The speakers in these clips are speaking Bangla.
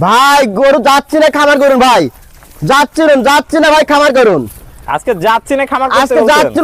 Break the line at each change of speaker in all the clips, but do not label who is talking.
ভাই গরু যাচ্ছে না খামার করুন ভাই। যাচ্ছে না যাচ্ছে না ভাই খামার করুন।
আজকে যাচ্ছি না খামার করতে
আজকে? যাচ্ছে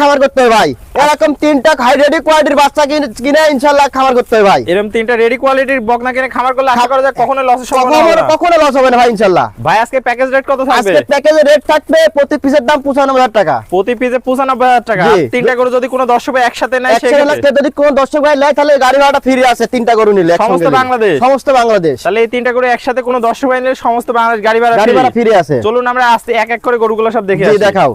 খামার করতে হবে ভাই। এরকম তিনটা হাই রেডি কোয়ালিটির বাচ্চা কিনে ইনশাল্লাহ খামার করতে হবে ভাই।
এরকম তিনটা রেডি কোয়ালিটির বকনা কিনে খামার করলে আশা করা যায় কখনো
কখনো
হবে না।
কখনো লস হবে না ভাই ইনশাল্লাহ
ভাই আজকে প্যাকেজ রেট কত থাকবে?
আজকে প্যাকেজের রেট থাকবে প্রতি পিসের দাম পঁচানব্বই হাজার টাকা।
প্রতি পিসে পঁচানব্বই হাজার টাকা। তিনটা করে যদি কোনো দর্শক ভাই একসাথে নেয় সেক্ষেত্রে?
যদি কোনো দর্শক ভাই নেয় তাহলে গাড়ি ভাড়াটা ফিরে আসে তিনটা গরু নিলে
সমস্ত বাংলাদেশ?
সমস্ত বাংলাদেশ।
তাহলে এই তিনটা করে একসাথে কোনো দর্শক ভাই নিলে সমস্ত বাংলাদেশ গাড়ি ভাড়া
গাড়ি। ভাড়া ফিরে আসে
চলুন আমরা আস্তে এক এক করে গরুগুলো সব দেখে
দেখাও।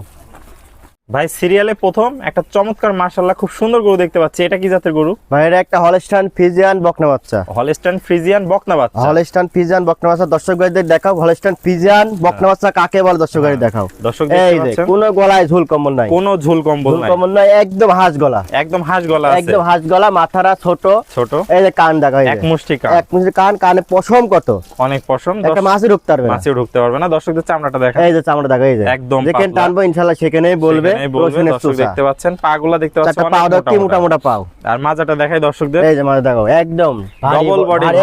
ভাই সিরিয়ালে প্রথম একটা চমৎকার মার্শাল্লাহ খুব সুন্দর গরু দেখতে পাচ্ছি। এটা কি জাতের গরু?
ভাই এটা একটা হলস্টান ফিজিয়ান বকনা বাচ্চা।
হলস্টাইন ফ্রিজিয়ান বকনা বাচ্চা।
হলস্টান ফিজিয়ান বকনা বাচ্চা। দর্শক ভাইদের দেখাও হলস্টান ফিজিয়ান বকনা বাচ্চা কাকে বলে দর্শক ভাই দেখাও।
দর্শক দেখতে
এই যে কোনো গলায় ঝুল কম্বল নাই।
কোনো ঝুল কম্বল নাই।
কম্বল নাই একদম হাঁস গলা।
একদম হাঁস গলা আছে।
একদম হাঁস গলা মাথারা ছোট।
ছোট।
এই যে কান দেখাও
এক মুষ্টি কান।
এক মুষ্টি কান কানে পশম কত?
অনেক পশম।
একটা মাছই ঢুকতে পারবে না।
ঢুকতে পারবে না দর্শকদের চামড়াটা দেখা।
এই যে চামড়া দেখো এই যে
একদম
যেখানে। টানবো ইনশাল্লাহ সেখানেই বলবে।
সেখানেই বলবে দর্শক দেখতে পাচ্ছেন পাগুলা দেখতে পাচ্ছেন অনেক মোটা
মোটা
মোটা।
মোটা পাও।
আর মাজাটা দেখাই দর্শকদের
এই যে মাঝে দেখো একদম ভারী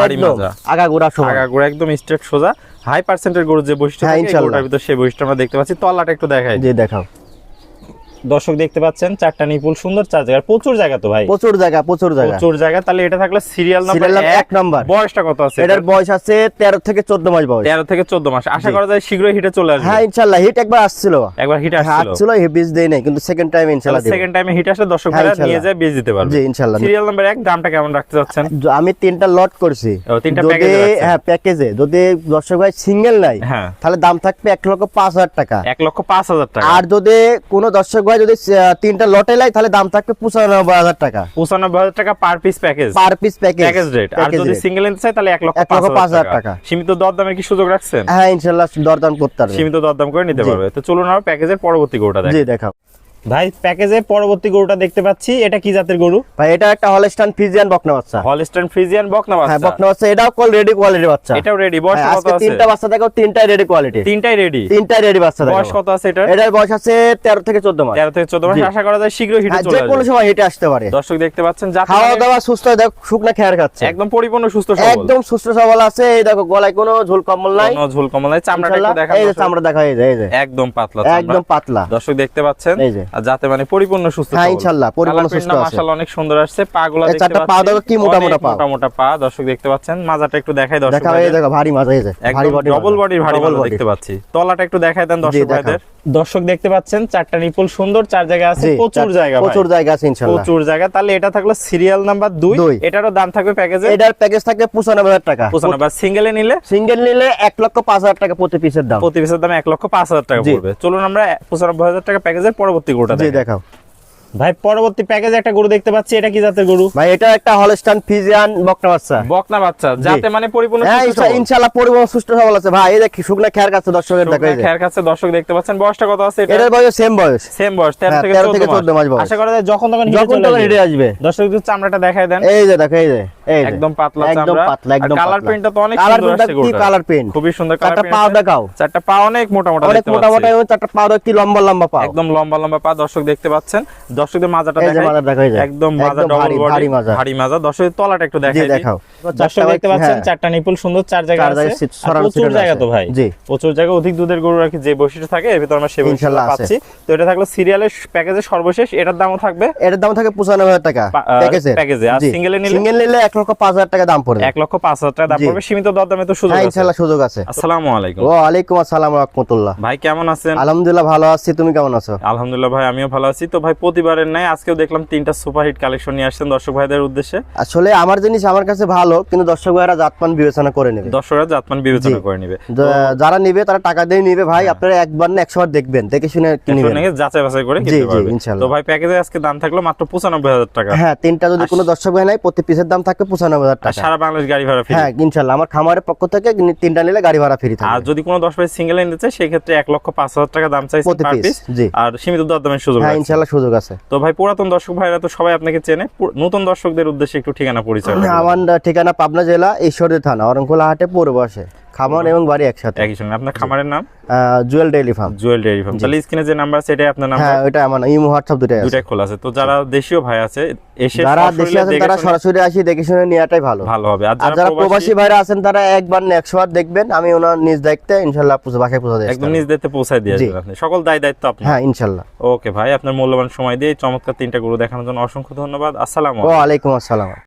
একদম
মাজা।
আগা গোড়া সমান
আগা গোড়া একদম স্ট্রেট সোজা। হাই পার্সেন্টের গরুর যে বৈশিষ্ট্য
হ্যাঁ,
থাকে গরুটার ভিতর সেই বৈশিষ্ট্য আমরা দেখতে পাচ্ছি। তলাটা একটু দেখায়
জি দেখাও।
দর্শক দেখতে পাচ্ছেন চারটা নিপুল সুন্দর চার জায়গা। প্রচুর জায়গা তো ভাই।
প্রচুর জায়গা প্রচুর জায়গা।
প্রচুর জায়গা। তাহলে এটা থাকলে সিরিয়াল নাম্বার এক
number।
বয়সটা কত আছে?
এটার বয়স আছে তেরো থেকে চোদ্দ মাস বয়স।
তেরো থেকে চোদ্দ মাস। আশা করা যায় শীঘ্রই হিটে চলে আসবে।
হ্যাঁ ইনশাল্লাহ হিট একবার আসছিল।
একবার হিট
হ্যাঁ,
আসছিল।
আসছিল হি বীজ দেই নাই কিন্তু সেকেন্ড টাইম ইনশাল্লাহ
সেকেন্ড টাইমে হিট আসলে দর্শক
হ্যাঁ,
ভাইরা নিয়ে যায় বেচ দিতে পারবে।
জি ইনশাল্লাহ
সিরিয়াল নাম্বার এক দামটা কেমন রাখতে চাচ্ছেন?
আমি তিনটা লট করছি।
ও, তিনটা package
হ্যাঁ প্যাকেজে যদি দর্শক ভাই সিঙ্গেল নাই
হ্যাঁ।
তাহলে দাম থাকবে এক লক্ষ পাঁচ হাজার টাকা।
এক লক্ষ পাঁচ হাজার টাকা।
আর যদি কোনো দর্শক ভাই যদি তিনটা লটে লাই তাহলে দাম থাকবে পঁচানব্বই হাজার টাকা।
পঁচানব্বই হাজার টাকা per piece package
per piece package
package rate আর যদি সিঙ্গেল নিতে চাই তাহলে এক লক্ষ পাঁচ হাজার টাকা। সীমিত দরদামের কি সুযোগ রাখছেন?
হ্যাঁ ইনশাল্লাহ দরদাম করতে পারবে
সীমিত দরদাম করে নিতে পারবে। তো চলুন আমার প্যাকেজের পরবর্তী গোটা
জি
দেখ
দেখাও।
ভাই প্যাকেজের পরবর্তী গরুটা দেখতে পাচ্ছি। এটা কি জাতের গরু?
ভাই এটা একটা হলস্টান ফিজিয়ান বকনা বাচ্চা।
হলস্টাইন ফ্রিজিয়ান বকনা বাচ্চা।
হ্যাঁ বকনা বাচ্চা এটাও কল রেডি কোয়ালিটির বাচ্চা।
এটাও রেডি বয়স
হ্যাঁ,
কত
আজকে
আছে?
তিনটা বাচ্চা দেখো তিনটাই রেডি কোয়ালিটি
তিনটাই রেডি
তিনটাই রেডি বাচ্চা দেখো।
বয়স কত আছে এটা
এটার বয়স আছে তেরো থেকে চোদ্দ মাস।
তেরো থেকে চোদ্দ মাস। আশা করা যায় শীঘ্রই হিটে
হ্যাঁ,
চলে
যে কোনো সময় হেঁটে আসতে পারে।
দর্শক দেখতে পাচ্ছেন যা
খাওয়া
মানে
দাওয়া সুস্থ দেখো শুকনা খেয়ার খাচ্ছে।
একদম পরিপূর্ণ সুস্থ সবল।
একদম সুস্থ সবল আছে। এই দেখো গলায় কোনো ঝুল কম্বল নাই।
কোনো ঝুল কমল নাই। চামড়াটা একটু দেখা
এই যে চামড়া দেখা এই যে এই যে।
একদম পাতলা
একদম পাতলা।
দর্শক দেখতে পাচ্ছেন
এই যে।
যাতে মানে পরিপূর্ণ সুস্থ
হ্যাঁ, ইনশাআল্লাহ পরিপূর্ণ সুস্থ আছে।
মাশাআল্লাহ অনেক সুন্দর আসছে। পাগুলা দেখতে
চারটা পা দেখো কি মোটা মোটা পা।
মোটা মোটা পা দর্শক দেখতে পাচ্ছেন মাজাটা একটু দেখাই দর্শক
দেখা এই দেখো ভারী মাজা এই যে ভারী বডি
ডবল বডির ভারী মাজা
বডি
দেখতে পাচ্ছি। তলাটা একটু দেখাই দেন দর্শক ভাইদের। দর্শক দেখতে পাচ্ছেন চারটা নিপুল সুন্দর চার জায়গা আছে প্রচুর জায়গা
প্রচুর জায়গা আছে ইনশাআল্লাহ
প্রচুর জায়গা। তাহলে এটা থাকল সিরিয়াল নাম্বার দুই।
দুই।
এটারও দাম থাকবে প্যাকেজে
এটার প্যাকেজ থাকবে পঁচানব্বই হাজার টাকা।
পঁচানব্বই। আর সিঙ্গেলে নিলে?
সিঙ্গেল নিলে এক লক্ষ পাঁচ হাজার টাকা প্রতি পিসের দাম।
প্রতি পিসের দাম এক লক্ষ পাঁচ হাজার টাকা পড়বে। চলুন আমরা পঁচানব্বই হাজার টাকা প্যাকেজের পরবর্তী গোটা।
দেখাও।
ভাই পরবর্তী প্যাকেজে একটা গরু দেখতে পাচ্ছি। এটা কি জাতের গরু?
ভাই এটা একটা হলস্টান ফিজিয়ান বকনা বাচ্চা।
বকনা বাচ্চা। যাতে মানে পরিপূর্ণ
হ্যাঁ
সুস্থ
ইনশা-
সবল।
ইনশাল্লাহ পরিবহন সুস্থ সবল আছে। ভাই এই দেখি শুকনা খেয়ার কাছে দর্শকের দেখো এই
খেয়ার কাছে দর্শক দেখতে পাচ্ছেন। বয়সটা কত আছে এটা?
এটার বয়স সেম বয়স।
সেম বয়স
হ্যাঁ,
থেকে
13 থেকে
14
14 মাস বয়স।
আশা করা যায় যখন তখন হিটে
যখন
চলে আসবে। দর্শক একটু চামড়াটা দেখায় দেন।
এই যে দেখো এই যে।
একদম পাতলা
একদম পাতলা একদম
কালার প্রিন্টটা তো অনেক সুন্দর আসছে
কি কালার প্রিন্ট
খুবই সুন্দর কালার প্রিন্ট
পাও দেখাও।
চারটা পা অনেক মোটা মোটা
অনেক মোটা মোটা। এবং চারটা কি লম্বা লম্বা পাও?
একদম লম্বা লম্বা পা দর্শক দেখতে পাচ্ছেন। দর্শকদের মাজাটা দেখাই। একদম মাজা ডবল বডি
ভারী মাজা।
ভারী মাজা। দর্শকের তলাটা একটু দেখাই
দেখাও।
দর্শক দেখতে পাচ্ছেন
হ্যাঁ।
চারটা নিপুল সুন্দর চার জায়গা আছে। প্রচুর জায়গা তো ভাই।
জি।
প্রচুর জায়গা অধিক দুধের গরুর আর কি যে বৈশিষ্ট্য থাকে এর ভিতর আমরা সে বৈশিষ্ট্য পাচ্ছি। তো এটা থাকল সিরিয়ালের প্যাকেজের সর্বশেষ। এটার দামও থাকবে?
এটার দাম থাকে পঁচানব্বই হাজার টাকা। প্যাকেজে
প্যাকেজে। আর নিলে?
সিঙ্গেল নিলে লক্ষ পাঁচ হাজার টাকা দাম পড়বে।
এক লক্ষ পাঁচ হাজার টাকা দাম পড়বে সীমিত দরদামে তো সুযোগ
হ্যাঁ ইনশাল্লাহ সুযোগ আছে।
আসসালামু আলাইকুম।
আসসালাম রহমতুল্লাহ।
ভাই কেমন আছেন?
আলহামদুলিল্লাহ ভালো আছি তুমি কেমন আছো?
আলহামদুলিল্লাহ ভাই আমিও ভালো আছি। তো ভাই প্রতিবারের নাই আজকেও দেখলাম তিনটা কালেকশন নিয়ে আসছেন দর্শক ভাইদের উদ্দেশ্যে।
আসলে আমার জিনিস আমার কাছে ভালো কিন্তু দর্শক ভাইরা জাতমান বিবেচনা করে নেবে।
দর্শকরা জাতমান বিবেচনা করে নিবে।
যারা নিবে তারা টাকা দিয়ে নিবে ভাই। আপনারা একবার না একশো দেখবেন দেখে শুনে নিবেন।
শুনে যাচাই বাছাই করে কিনতে
জি,
পারবে
ইনশাল্লাহ।
তো ভাই প্যাকেজে আজকে দাম থাকল মাত্র পঁচানব্বই হাজার টাকা।
হ্যাঁ তিনটা যদি কোনো দর্শক ভাই নাই প্রতি পিসের দাম থাকবে পঁচানব্বই হাজার টাকা।
সারা বাংলাদেশ গাড়ি ভাড়া ফ্রি
হ্যাঁ ইনশাল্লাহ। আমার খামারের পক্ষ থেকে তিনটা নিলে গাড়ি ভাড়া ফ্রি
আর যদি কোনো দশ ভাই সিঙ্গেল নিতে চায় সেক্ষেত্রে এক লক্ষ পাঁচ হাজার টাকা দাম চাই
প্রতি
পিস আর সীমিত দরদামের সুযোগ
হ্যাঁ ইনশাল্লাহ সুযোগ আছে।
তো ভাই পুরাতন দর্শক ভাইরা তো সবাই আপনাকে চেনে। নতুন দর্শকদের উদ্দেশ্যে একটু ঠিকানা পরিচয় করে
আমার ঠিকানা পাবনা জেলা ঈশ্বরদী থানা অরঙ্কুলা হাটে পৌর বসে। খামার এবং বাড়ি একসাথে।
একই সঙ্গে। আপনার খামারের নাম?
Jewel daily farm.
Jewel dairy farm. তাহলে স্ক্রিনে যে নাম্বার আছে এটাই আপনার নাম্বার?
হ্যাঁ ওইটা আমার ইমো হোয়াটসঅ্যাপ দুটাই আছে।
দুটাই খোলা আছে। তো যারা দেশীয় ভাই আছে এসে
যারা
সশরীরে
দেশে আছেন তারা সরাসরি আসি দেখে শুনে নেওয়াটাই ভালো।
ভালো হবে। আর
যারা প্রবাসী ভাইরা আছেন তারা একবার না একশো বার দেখবেন। আমি ওনার নিজ দায়িত্বে ইনশাল্লাহ পুজো বাসায় পুজো দেয়
একদম নিজ দায়িত্বে পৌঁছায় দিয়ে আসবেন আপনি। সকল দায় দায়িত্ব আপনার।
হ্যাঁ ইনশাল্লাহ।
ওকে ভাই আপনার মূল্যবান সময় দিয়ে চমৎকার তিনটা গরু দেখানোর জন্য অসংখ্য ধন্যবাদ। আসসালামু আলাইকুম।
ওয়ালাইকুম আসসালাম।